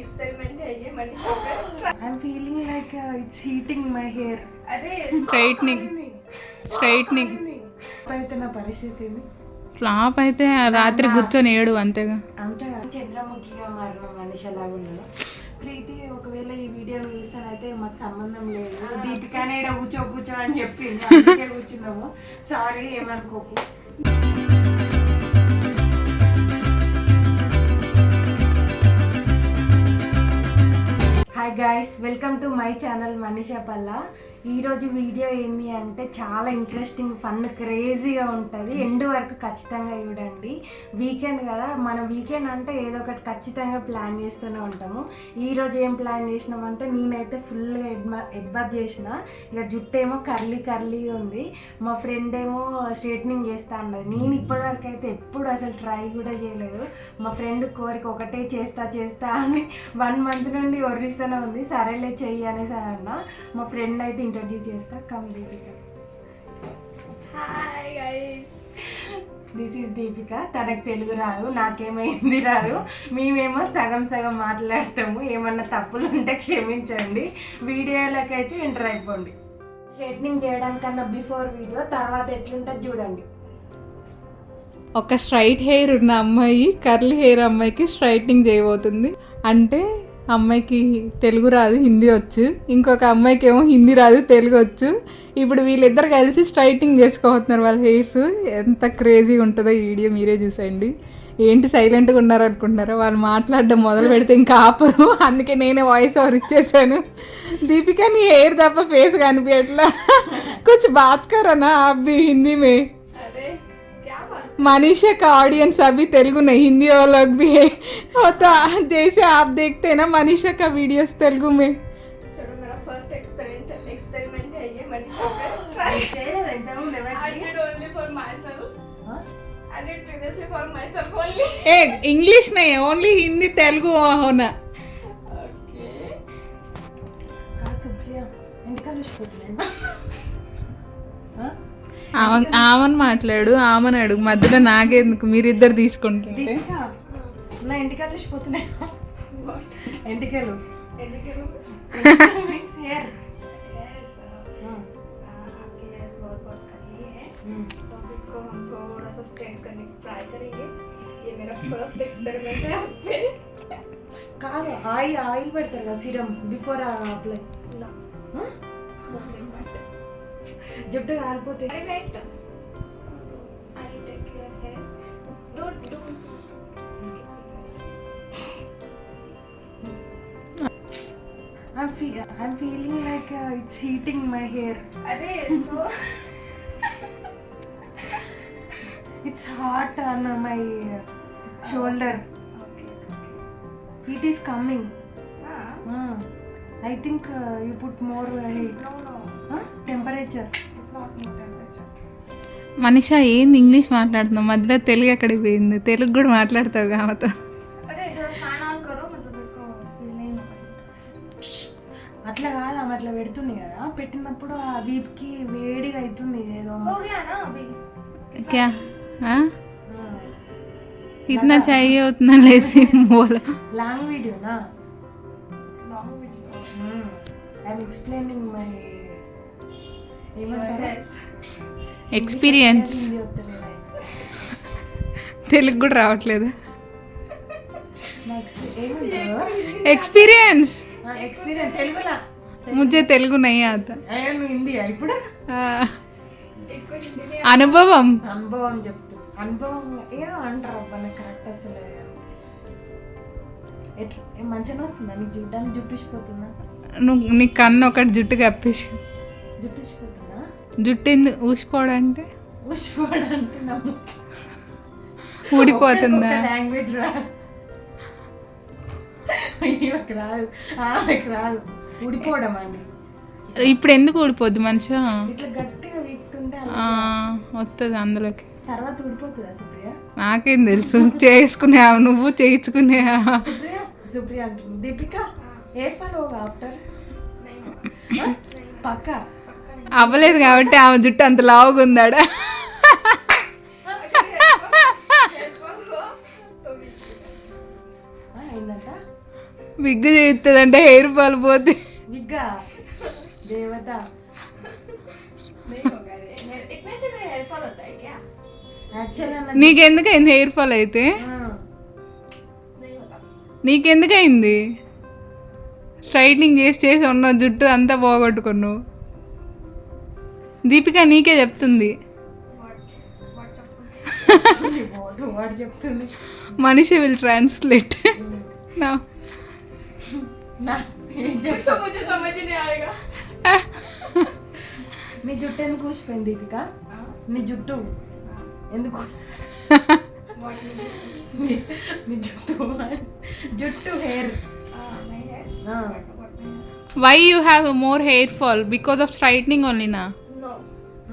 Experiment feeling like it's heating my hair అరే straightening straightening అయితే నా పరిస్థితి ఫ్లాప్ అయితే రాత్రి కూర్చొని ఏడు అంతేగా అంతే చంద్రముఖిగా మారిన మనిషి అలాగా ఉండదు ప్రీతి ఒకవేళ ఈ వీడియోని చూస్తానైతే మాకు సంబంధం లేదు దీపికనే కూర్చో కూర్చో అని చెప్పి కూర్చున్నాము సారీ ఏమనుకోకు Hi guys, welcome to my channel Manisha Palla. ఈరోజు వీడియో ఏంటి అంటే చాలా ఇంట్రెస్టింగ్ ఫన్ క్రేజీగా ఉంటుంది ఎండ్ వరకు ఖచ్చితంగా చూడండి వీకెండ్ కదా మన వీకెండ్ అంటే ఏదో ఒకటి ఖచ్చితంగా ప్లాన్ చేస్తూనే ఉంటాము ఈరోజు ఏం ప్లాన్ చేసినామంటే నేనైతే ఫుల్గా ఎడ్మా ఎడ్బాత్ చేసిన ఇక జుట్టు ఏమో కర్లీ కర్లీ ఉంది మా ఫ్రెండ్ ఏమో స్ట్రేట్నింగ్ చేస్తా అన్నది నేను ఇప్పటివరకు అయితే ఎప్పుడు అసలు ట్రై కూడా చేయలేదు మా ఫ్రెండ్ కోరిక ఒకటే చేస్తా చేస్తా అని వన్ మంత్ నుండి ఒర్రిస్తూనే ఉంది సరేలే చెయ్యి అనేసి అన్న మా ఫ్రెండ్ అయితే ఇంట్రడ్యూస్ చేస్తా come Deepika hi this is Deepika తనకు తెలుగు రాదు నాకేమైంది రాదు మేమేమో సగం సగం మాట్లాడతాము ఏమన్నా తప్పులు ఉంటే క్షమించండి వీడియోలకైతే ఎంటర్ అయిపోండి స్ట్రైట్నింగ్ చేయడానికన్నా బిఫోర్ వీడియో తర్వాత ఎట్లుంటుంది చూడండి ఒక స్ట్రైట్ హెయిర్ ఉన్న అమ్మాయి కర్లీ హెయిర్ అమ్మాయికి స్ట్రైట్నింగ్ చేయబోతుంది అంటే అమ్మాయికి తెలుగు రాదు హిందీ వచ్చు ఇంకొక అమ్మాయికి ఏమో హిందీ రాదు తెలుగు వచ్చు ఇప్పుడు వీళ్ళిద్దరు కలిసి స్ట్రైటింగ్ చేసుకోబోతున్నారు వాళ్ళ హెయిర్స్ ఎంత క్రేజీగా ఉంటుందో ఈ వీడియో మీరే చూసేయండి ఏంటి సైలెంట్గా ఉన్నారు వాళ్ళు మాట్లాడడం మొదలు పెడితే ఇంకా ఆపరు అందుకే నేనే వాయిస్ ఓవర్ ఇచ్చేసాను దీపిక నీ హెయిర్ తప్ప ఫేస్ కనిపించట్లా కొంచెం బాత్కరనా అబ్బి హిందీ మే मनीषा का ऑडियंस अभी तेलुगु नहीं हिंदी और लोग भी है होता जैसे आप देखते हैं ना मनीषा का वीडियोस तेलुगु में चलो मेरा फर्स्ट एक्सपेरिमेंट एक्सपेरिमेंट है ये मनीषा का ट्राई చేయలేదు ఇంతకుముందు I ఎవరికి? did only for myself Huh? I did previously for myself only a English नहीं ओनली हिंदी तेलुगु होना okay కాదు సుప్రియ ఎంటికలు చూసిపోతున్నాయి ఆమెను మాట్లాడు ఆమెను అడుగు మధ్యలో నాకెందుకు మీరిద్దరు తీసుకుంటుంటే నా ఎంటికలు ఇచ్చిపోతున్నాయి ఎంటికలు uh, కాదు ఆయిల్ ఆయిల్ పెడతారు కదా సిరం బిఫోర్ అప్లై జుట్టు కాలిపోతే అరే wait I I'm, fe- I'm feeling like uh, it's heating my hair. అరే so It's hot on uh, my uh, shoulder. Okay. Heat is coming. Ah, I think uh, you put more uh, heat. No, no. Huh? Temperature. Manisha ఏంది English మాట్లాడుతున్నావు మధ్యలో తెలుగు ఎక్కడికి పోయింది తెలుగు కూడా మాట్లాడతావు కామతో अरे जरा फैन ऑन करो मतलब इसको फील नहीं होगा అట్లా కాదు ఆమె అట్లా పెడుతుంది కదా పెట్టినప్పుడు ఆ వీప్కి వేడిగా అవుతుంది ఏదో हो गया ना अभी क्या हाँ Hmm. कितना चाहिए उतना लेती बोला long వీడియోనా long video I'm explaining my ఏమంటారు Yes. ఎక్స్పీరియన్స్ తెలుగు కూడా రావట్లేదు ఎక్స్పీరియన్స్ ముజ్జే తెలుగు నయ్యా ఇప్పుడు అనుభవం అనుభవం అనుభవం ఏదో అంటారు అబ్బా కరెక్ట్ అసలు ఎట్లా మంచిగా వస్తుందా నీకు చూడ్డానికి జుట్టుసిపోతుందా నువ్వు నీ కన్ను ఒకటి జుట్టు కప్పేసి జుట్టుసిపోతుంది జుట్టు ఎందుకు ఊసిపోవడం అంటే ఊసిపోవడం అంటే నమ్ము ఊడిపోతుందా లాంగ్వేజ్ రాదు రాదు ఆమెకు రాదు ఊడిపోవడం అండి ఇప్పుడు ఎందుకు ఊడిపోద్ది మనిషి గట్టిగా వీక్తుంటే వస్తుంది అందులోకి తర్వాత ఊడిపోతుందా సుప్రియ నాకేం తెలుసు చేసుకునే నువ్వు చేయించుకునే సుప్రియ సుప్రియ దీపిక ఏ ఫాలో ఆఫ్టర్ పక్కా అవ్వలేదు కాబట్టి ఆమె జుట్టు అంత లావుగా ఉందాడా విగ్ చేస్తుందంటే హెయిర్ ఫాల్ పోతే నీకెందుకైంది హెయిర్ ఫాల్ అయితే నీకెందుకైంది స్ట్రైట్నింగ్ చేసి చేసి ఉన్న జుట్టు అంతా పోగొట్టుకున్నావు దీపిక నీకే చెప్తుంది మనిషి విల్ ట్రాన్స్లేట్ నీ జుట్టు ఎందుకు కూసిపోయింది దీపిక నీ జుట్టు ఎందుకు నీ జుట్టు జుట్టు hair why you have more hair fall because of straightening ఓన్లీనా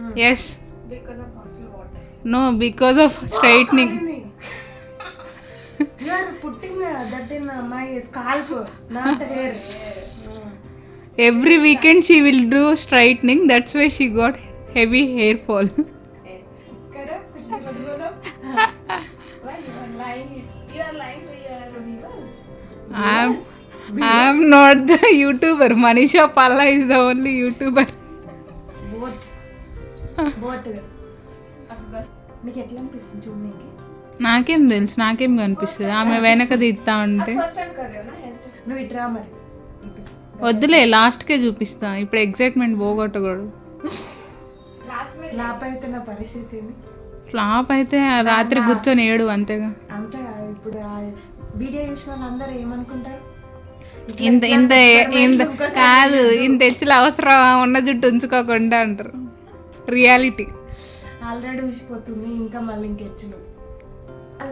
Hmm. Yes. Because of hostel water. No, because of ah, straightening. you are putting uh, that in uh, my scalp, not hair. Every weekend she will do straightening. That's why she got heavy hair fall. I'm I'm not the YouTuber. Manisha Palla is the only YouTuber. నాకేం తెలుసు నాకేం కనిపిస్తుంది ఆమె వెనక దిద్దా ఉంటే వద్దులే last కే వద్దులే లాస్ట్కే చూపిస్తా ఇప్పుడు ఎగ్జైట్మెంట్ పోగొట్టకూడదు ఫ్లాప్ అయితే నా పరిస్థితి ఫ్లాప్ అయితే రాత్రి కూర్చొని ఏడు అంతేగా అంతేగా ఇప్పుడు వీడియో చూసిన వాళ్ళందరూ ఏమనుకుంటారు ఇంత ఇంత ఇంత కాదు ఇంత తెచ్చిన అవసరం ఉన్న జుట్టు ఉంచుకోకుండా అంటారు రియాలిటీ ఆల్రెడీ ఊసిపోతుంది ఇంకా మళ్ళీ ఇంకెచ్చును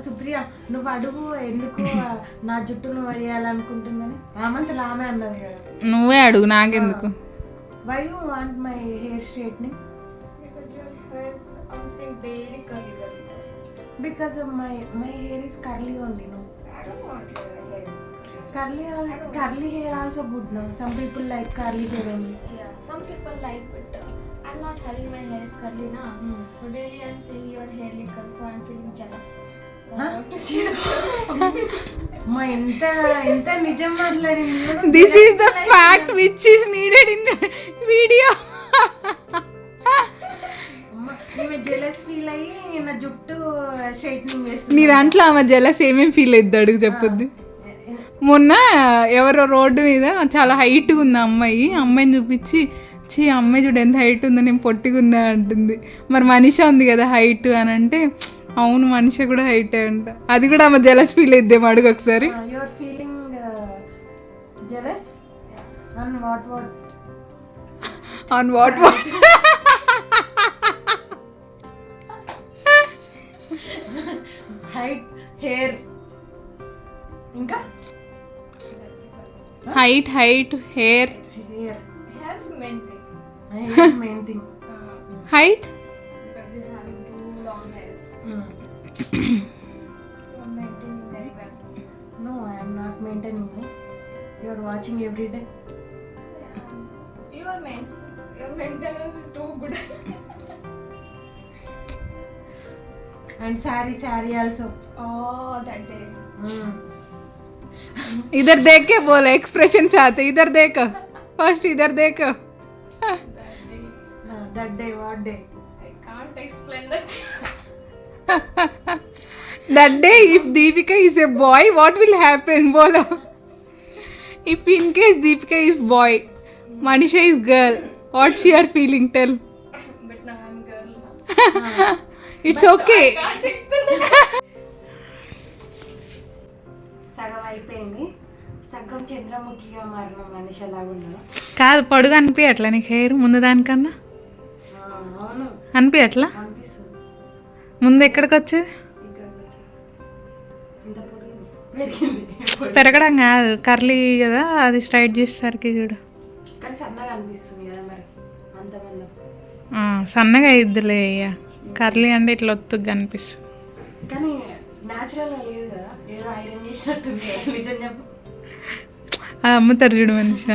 సుప్రియ నువ్వు అడుగు ఎందుకు నా జుట్టు నువ్వు వేయాలనుకుంటుందని మంత్ లామే అన్నది కదా నువ్వే అడుగు నాకెందుకు why you want my hair ని because my my hair is curly only నువ్వు curly hair, curly hair also good now. Some people like curly hair only. Yeah, some people like, but uh, I'm not having my hair is curly now. Hmm. So daily I'm seeing your hair like curl, so I'm feeling jealous. So I have to మా ఎంత ఎంత నిజం మాట్లాడింది this is the fact which is needed in video ఈమె jealous feel అయ్యి నా జుట్టు షైట్నింగ్ చేస్తుంది నీ దాంట్లో ఆమె జెలస్ ఏమేమి ఫీల్ అవుద్ది అడుగు చెప్పొద్ది మొన్న ఎవరో రోడ్డు మీద చాలా హైట్గా ఉంది అమ్మాయి అమ్మాయిని చూపించి చీ అమ్మాయి చూడు ఎంత హైట్ ఉందో నేను పొట్టిగున్నా అంటుంది మరి మనిష ఉంది కదా హైట్ అని అంటే అవును మనిషి కూడా హైట్ అంట అది కూడా ఆమె జెలస్ ఫీల్ ఇద్దాం అడుగు ఒకసారి on what what height hair ఇంకా Height, height, hair. Hair. Hair's main thing. main thing. Uh-huh. height? Because you're having too long hair. Hmm. you're maintaining very well. No, I'm not maintaining. You're watching every day. Yeah. Your, main- your maintenance is too good. and sari, sari also. Oh, that day. Hmm. इधर देख के बोला expression से आते इधर देख first इधर देख that day what day i can't explain that that day if deepika is a boy what will happen bolo if in case deepika is boy manisha is girl what she are feeling tell but now i'm girl now. it's but okay i can't explain that సగం అయిపోయింది సగం చంద్రముఖిగా మారిన మనిషి ఎలాగున్నా కాదు పొడుగు అనిపించట్లా నీకు hair ముందు దానికన్నా అనిపించట్లా ముందు ఎక్కడికి వచ్చేది వచ్చి పెరగడం కాదు కర్లీ కదా అది స్ట్రైట్ చేసేసరికి చూడు సన్నగా అనిపిస్తుంది ఇద్దులే కర్లీ అంటే ఇట్లా ఒత్తుగా అనిపిస్తుంది న్యాచురల్ ఏదో ఐరన్ చేసినట్టుంది నిజం చెప్పు అమ్ముతారు చూడు మనిషి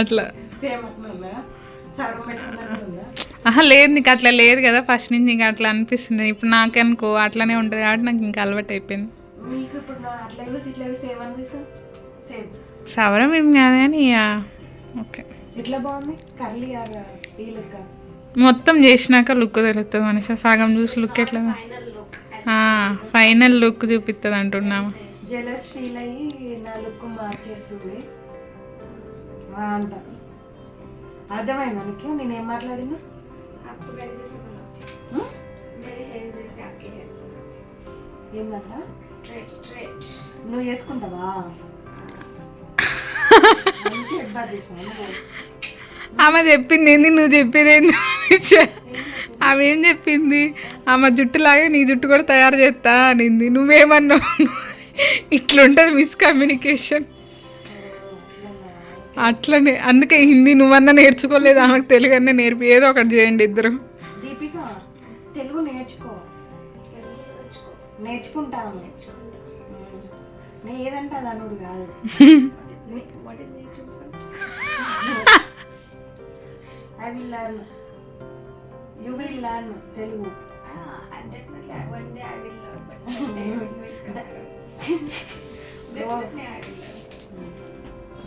అట్లా సేమ్ లేదు నీకు అట్లా లేదు కదా ఫస్ట్ నుంచి ఇంకా అట్లా అనిపిస్తుంది ఇప్పుడు నాకనుకో అట్లానే ఉంటుంది కాబట్టి నాకు ఇంకా అలవాటు అయిపోయింది సవరం ఏం కాదు కానీ ఓకే మొత్తం చేసినాక లుక్ తెలుస్తుంది మనిషి సగం చూసి లుక్ ఎట్లా ఫైనల్ లుక్ చూపిస్తుంది అంటున్నాము జెలస్ ఫీల్ అయ్యి నా లుక్ మార్చేస్తుంది అంట అర్థమైందా నీకు నేనేం మాట్లాడినా ఏంటంట స్ట్రైట్ స్ట్రైట్ నువ్వు వేసుకుంటావా ఆమె చెప్పింది ఏంది నువ్వు చెప్పేది ఏంది ఆమె ఏం చెప్పింది ఆమె జుట్టులాగే నీ జుట్టు కూడా తయారు చేస్తా అనింది నువ్వేమన్నావు ఇట్లుంటుంది మిస్కమ్యూనికేషన్ అట్లనే అందుకే హిందీ నువ్వన్నా నేర్చుకోలేదు ఆమెకు తెలుగు అన్నా నేర్పి ఏదో ఒకటి చేయండి ఇద్దరు నేర్చుకుంటా నేర్చుకో ఏదంటే కాదు యూ విల్ లర్న్ తెలుగు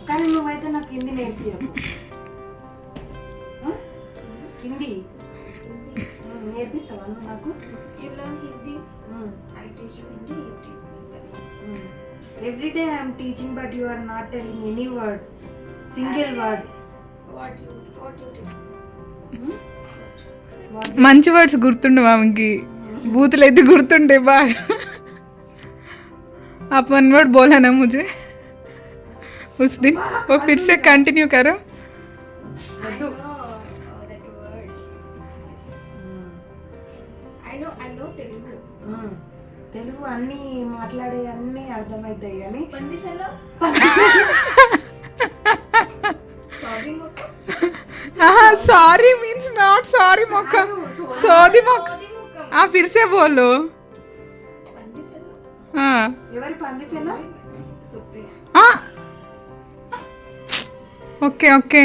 కానీ నువ్వైతే నాకు హిందీ నేర్పియకు హిందీ నేర్పిస్తావా నువ్వు నాకు every day I'm teaching but you are not telling any word single word what you what you మంచి వర్డ్స్ గుర్తుండవు ఆమెకి బూతులు అయితే గుర్తుండే బాగా आप वन वर्ड बोला ना मुझे उस दिन वो फिर से कंटिन्यू करो I know uh, that word I know I know Telugu ఉమ్. తెలుగు అన్నీ మాట్లాడే అన్నీ అర్థమవుతాయి కానీ Pandi fellow నాట్ సారీ మొక్క సోది మొక్క ఆ ఫిర్సే బోలు ఓకే ఓకే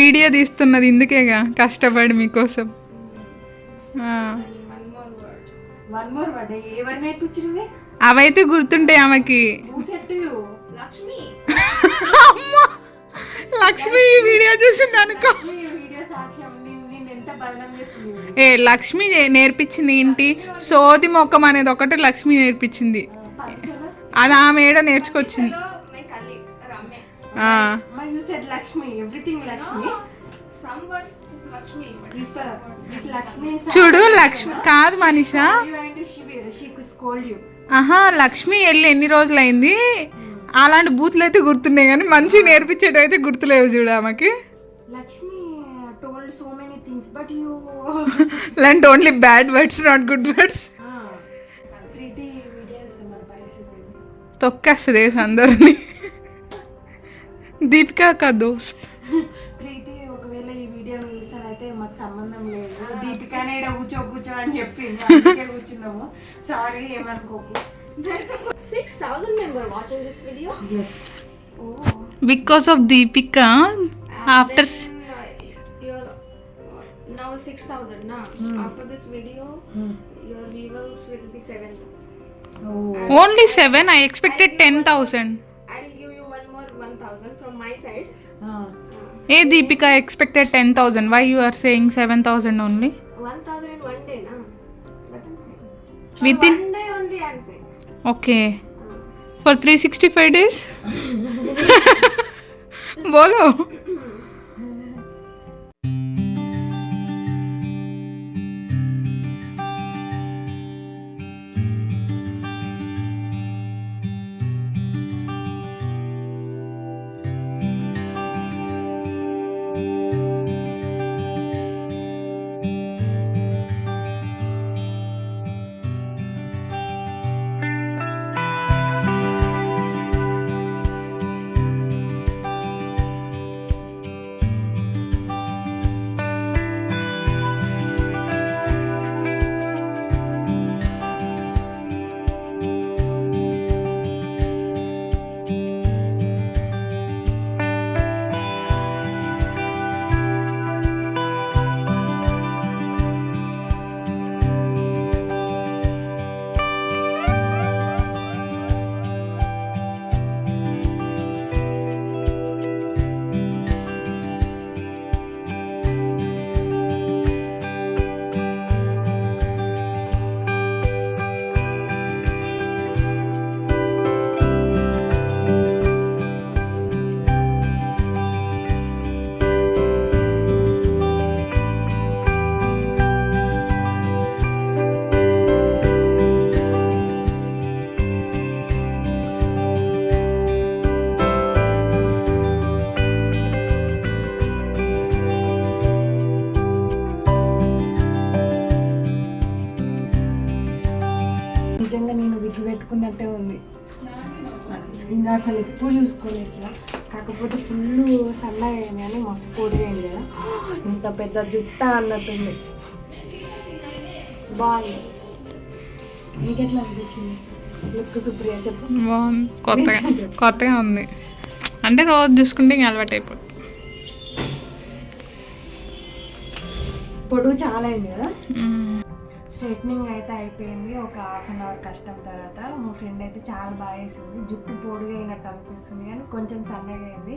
వీడియో తీస్తున్నది ఇందుకేగా కష్టపడి మీకోసం అవైతే గుర్తుంటాయి ఆమెకి లక్ష్మి ఈ వీడియో చూసింది అనుకో ఏ లక్ష్మి నేర్పించింది ఏంటి సోది మొక్కం అనేది ఒకటి లక్ష్మి నేర్పించింది అది ఆమె ఏడ నేర్చుకొచ్చింది చూడు లక్ష్మి కాదు మనిషా ఆహా లక్ష్మి వెళ్ళి ఎన్ని రోజులైంది అలాంటి బూత్లు అయితే గుర్తున్నాయి కానీ మంచి నేర్పించేటి అయితే గుర్తులేవు చూడు ఆమెకి learnt only bad words not good words తొక్కేస్తుంది అందరినీ దీపికా కా దోస్త్ ప్రీతి ఒకవేళ ఈ వీడియోను చూసారైతే మాకు సంబంధం లేదు దీపికానే కూర్చో కూర్చో అని చెప్పి కూర్చున్నాము sorry ఏమనుకోకు 6,000 member watching this video? Yes. Oh. Because of Deepika, and after... Then, uh, now 6,000, now. Hmm. After this video, hmm. your viewers will be 7,000. Oh. Only 7? I expected 10,000. I'll give you one more 1,000 from my side. Ah. Uh. Hey Deepika, I expected 10,000. Why you are saying 7,000 only? 1,000 in one day, na? What I'm saying. Within... one day only I'm saying. Okay for three sixty five days बोलो నేను అసలు ఎప్పుడు చూసుకోలే ఇట్లా కాకపోతే full సన్నగా అయింది కానీ మస్తు పొడిగా కదా ఇంత పెద్ద జుట్ట అన్నట్టుంది బాగుంది ఎట్లా అనిపించింది లుక్ సుప్రియ చెప్పు బాగుంది కొత్తగా కొత్తగా ఉంది అంటే రోజు చూసుకుంటే ఇంకా అలవాటు అయిపోతుంది పొడుగు చాలా అయింది కదా స్ట్రైట్నింగ్ అయితే అయిపోయింది ఒక హాఫ్ అన్ అవర్ కష్టం తర్వాత మా ఫ్రెండ్ అయితే చాలా బాగా వేసింది జుట్టు పొడిగా అయినట్టు అనిపిస్తుంది కానీ కొంచెం సన్నగా అయింది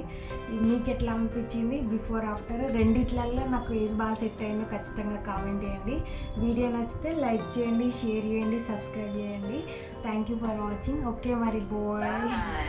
మీకు ఎట్లా అనిపించింది బిఫోర్ ఆఫ్టర్ రెండిట్లల్లో నాకు ఏది బాగా సెట్ అయిందో ఖచ్చితంగా కామెంట్ చేయండి వీడియో నచ్చితే లైక్ చేయండి షేర్ చేయండి సబ్స్క్రైబ్ చేయండి thank you for watching okay మరి బాయ్